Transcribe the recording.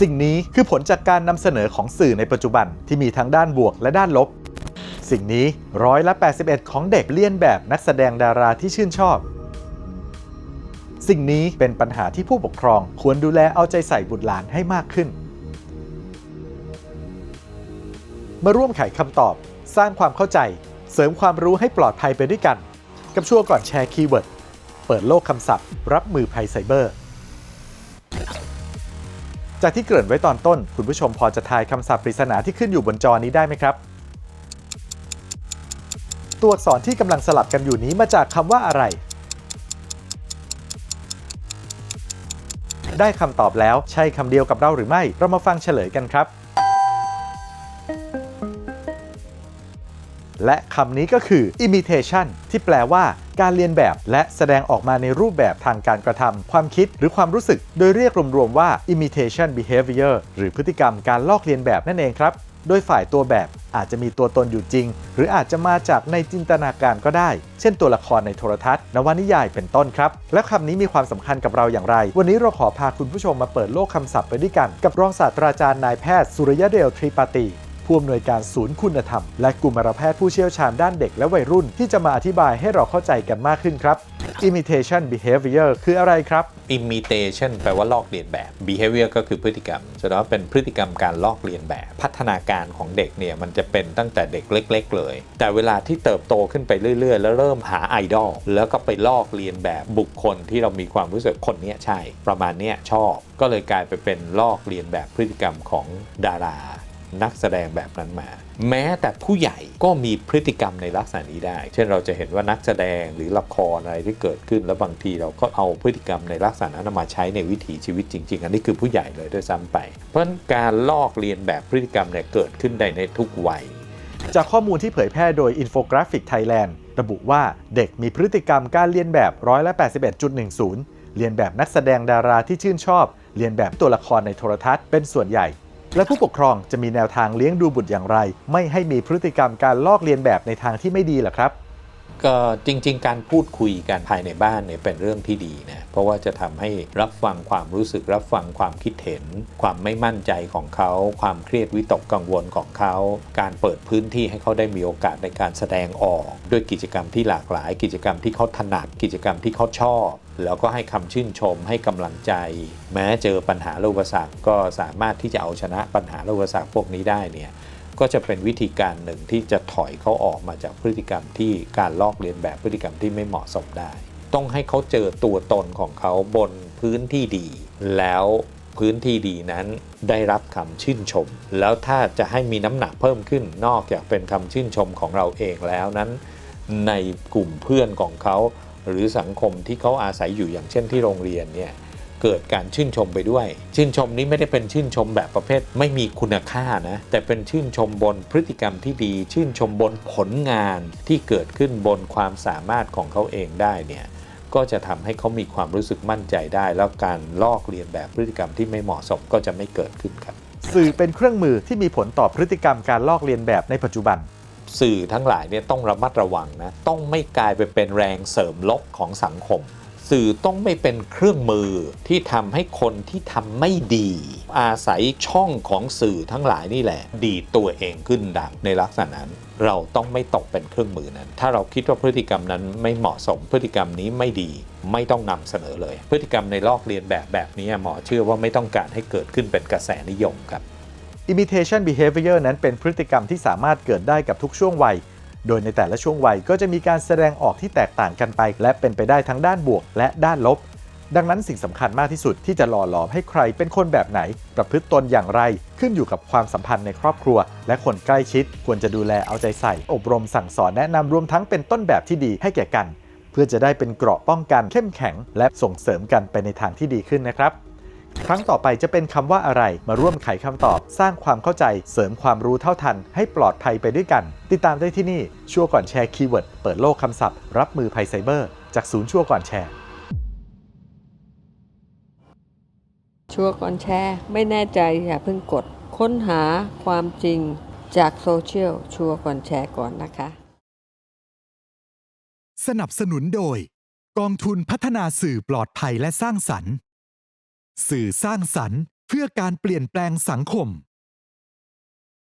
สิ่งนี้คือผลจากการนำเสนอของสื่อในปัจจุบันที่มีทั้งด้านบวกและด้านลบ สิ่งนี้ร้อยละ 81 ของเด็กเลียนแบบนักแสดงดาราที่ชื่นชอบ สิ่งนี้เป็นปัญหาที่ผู้ปกครองควรดูแลเอาใจใส่บุตรหลานให้มากขึ้น มาร่วมไขคำตอบ สร้างความเข้าใจ เสริมความรู้ให้ปลอดภัยไปด้วยกัน กับช่วก่อนแชร์คีย์เวิร์ดเปิดโลกคำศัพท์ รับมือภัยไซเบอร์ จากที่เกริ่นไว้ตอนต้น คุณผู้ชมพอจะทายคำศัพท์ปริศนาที่ขึ้นอยู่บนจอนี้ได้ไหมครับ ตัวอักษรที่กำลังสลับกันอยู่นี้มาจากคำว่าอะไร ได้คำตอบแล้วใช่คำเดียวกับเราหรือไม่ เรามาฟังเฉลยกันครับ และคำนี้ก็คือ imitation ที่แปลว่าการเรียนแบบและแสดงออกมาในรูปแบบทางการกระทำความคิดหรือความรู้สึก โดยเรียกรวมๆว่า imitation behavior หรือพฤติกรรมการลอกเลียนแบบนั่นเองครับ โดยฝ่ายตัวแบบอาจจะมีตัวตนอยู่จริง หรืออาจจะมาจากในจินตนาการก็ได้ เช่นตัวละครในโทรทัศน์ นวนิยายเป็นต้นครับ และคำนี้มีความสำคัญกับเราอย่างไร วันนี้เราขอพาคุณผู้ชมมาเปิดโลกคำศัพท์ไปด้วยกัน กับรองศาสตราจารย์นายแพทย์สุริยเดลทริปาติ ผู้อำนวยการศูนย์คุณธรรม และกุมารแพทย์ผู้เชี่ยวชาญด้านเด็กและวัยรุ่น ที่จะมาอธิบายให้เราเข้าใจกันมากขึ้นครับ imitation behavior คืออะไรครับ imitation แปลว่าลอกเลียนแบบ behavior ก็คือพฤติกรรมแสดงว่าเป็นพฤติกรรมการลอกเลียนแบบ พัฒนาการของเด็กเนี่ยมันจะเป็นตั้งแต่เด็กเล็ก ๆ เลย แต่เวลาที่เติบโตขึ้นไปเรื่อย ๆ แล้วเริ่มหาไอดอลแล้วก็ไปลอกเลียนแบบบุคคลที่เรามีความรู้สึกคนเนี้ยใช่ ประมาณเนี้ยชอบ ก็เลยกลายไปเป็นลอกเลียนแบบพฤติกรรมของดารา นักแสดงแบบนั้นมา แม้แต่ผู้ใหญ่ก็มีพฤติกรรมในลักษณะนี้ได้ เช่นเราจะเห็นว่านักแสดงหรือละครอะไรที่เกิดขึ้น แล้วบางทีเราก็เอาพฤติกรรมในลักษณะนั้นมาใช้ในวิถีชีวิตจริง ๆ อันนี้คือผู้ใหญ่เลยด้วยซ้ำไป เพราะการลอกเลียนแบบพฤติกรรมเนี่ยเกิดขึ้นได้ในทุกวัยจากข้อมูลที่เผยแพร่โดย Infographic Thailand ระบุว่าเด็กมีพฤติกรรมการเรียนแบบร้อยละ81.10เรียนแบบนักแสดงดาราที่ชื่นชอบเรียนแบบตัวละครในโทรทัศน์เป็นส่วนใหญ่ และผู้ปกครองจะมีแนวทางเลี้ยงดูบุตรอย่างไร ไม่ให้มีพฤติกรรมการลอกเลียนแบบในทางที่ไม่ดีล่ะครับก็จริง ๆ การพูดคุยกันภายในบ้านเนี่ยเป็นเรื่องที่ดีนะเพราะว่าจะทำให้รับฟังความรู้สึกรับฟังความคิดเห็น ความไม่มั่นใจของเขา ความเครียดวิตกกังวลของเขา การเปิดพื้นที่ให้เขาได้มีโอกาสในการแสดงออก ด้วยกิจกรรมที่หลากหลาย กิจกรรมที่เขาถนัดกิจกรรมที่เขาชอบ แล้วก็ให้คำชื่นชมให้กำลังใจ แม้เจอปัญหาและอุปสรรคก็สามารถที่จะเอาชนะปัญหาและอุปสรรคพวกนี้ได้เนี่ยก็จะเป็นวิธีการหนึ่งที่จะถอยเขาออกมาจากพฤติกรรมที่การลอกเลียนแบบพฤติกรรมที่ไม่เหมาะสมได้ ต้องให้เขาเจอตัวตนของเขาบนพื้นที่ดี แล้วพื้นที่ดีนั้นได้รับคำชื่นชม แล้วถ้าจะให้มีน้ำหนักเพิ่มขึ้นนอกจากเป็นคำชื่นชมของเราเองแล้วนั้น ในกลุ่มเพื่อนของเขา หรือสังคมที่เขาอาศัยอยู่อย่างเช่นที่โรงเรียนเนี่ยเกิดการชื่นชมไปด้วย ชื่นชมนี้ไม่ได้เป็นชื่นชมแบบประเภทไม่มีคุณค่านะ แต่เป็นชื่นชมบนพฤติกรรมที่ดี ชื่นชมบนผลงานที่เกิดขึ้นบนความสามารถของเขาเองได้เนี่ยก็จะทำให้เขามีความรู้สึกมั่นใจได้ แล้วการลอกเลียนแบบพฤติกรรมที่ไม่เหมาะสมก็จะไม่เกิดขึ้นครับ สื่อเป็นเครื่องมือที่มีผลต่อพฤติกรรมการลอกเลียนแบบในปัจจุบัน สื่อทั้งหลายเนี่ยต้องระมัดระวังนะต้องไม่กลายไปเป็นแรงเสริมลบของสังคม สื่อต้องไม่เป็นเครื่องมือที่ทำให้คนที่ทำไม่ดี อาศัยช่องของสื่อทั้งหลายนี่แหละ ดีตัวเองขึ้นดังในลักษณะนั้น เราต้องไม่ตกเป็นเครื่องมือนั้น ถ้าเราคิดว่าพฤติกรรมนั้นไม่เหมาะสมพฤติกรรมนี้ไม่ดี ไม่ต้องนำเสนอเลย พฤติกรรมในลอกเลียนแบบแบบนี้หมอเชื่อว่าไม่ต้องการให้เกิดขึ้นเป็นกระแสนิยมครับ imitation behavior นั้นเป็นพฤติกรรมที่สามารถเกิดได้กับทุกช่วงวัย โดยในแต่ละช่วงวัยก็จะมีการแสดงออกที่แตกต่างกันไป และเป็นไปได้ทั้งด้านบวกและด้านลบ ดังนั้นสิ่งสำคัญมากที่สุดที่จะหล่อหลอมให้ใครเป็นคนแบบไหน ประพฤติตนอย่างไร ขึ้นอยู่กับความสัมพันธ์ในครอบครัว และคนใกล้ชิด ควรจะดูแลเอาใจใส่ อบรมสั่งสอนแนะนำรวมทั้งเป็นต้นแบบที่ดีให้แก่กัน เพื่อจะได้เป็นเกราะป้องกันเข้มแข็ง และส่งเสริมกันไปในทางที่ดีขึ้นนะครับ ครั้งต่อไปจะเป็นคำว่าอะไร มาร่วมไขคำตอบ สร้างความเข้าใจ เสริมความรู้เท่าทัน ให้ปลอดภัยไปด้วยกัน ติดตามได้ที่นี่ ชั่วก่อนแชร์คีย์เวิร์ด เปิดโลกคำศัพท์ รับมือภัยไซเบอร์ จากศูนย์ชั่วก่อนแชร์ ชัวร์ก่อนแชร์ ไม่แน่ใจอย่าเพิ่งกด ค้นหาความจริงจากโซเชียล ชัวร์ก่อนแชร์ก่อนนะคะ สนับสนุนโดย กองทุนพัฒนาสื่อปลอดภัยและสร้างสรรค์ สื่อสร้างสรรค์ เพื่อการเปลี่ยนแปลงสังคม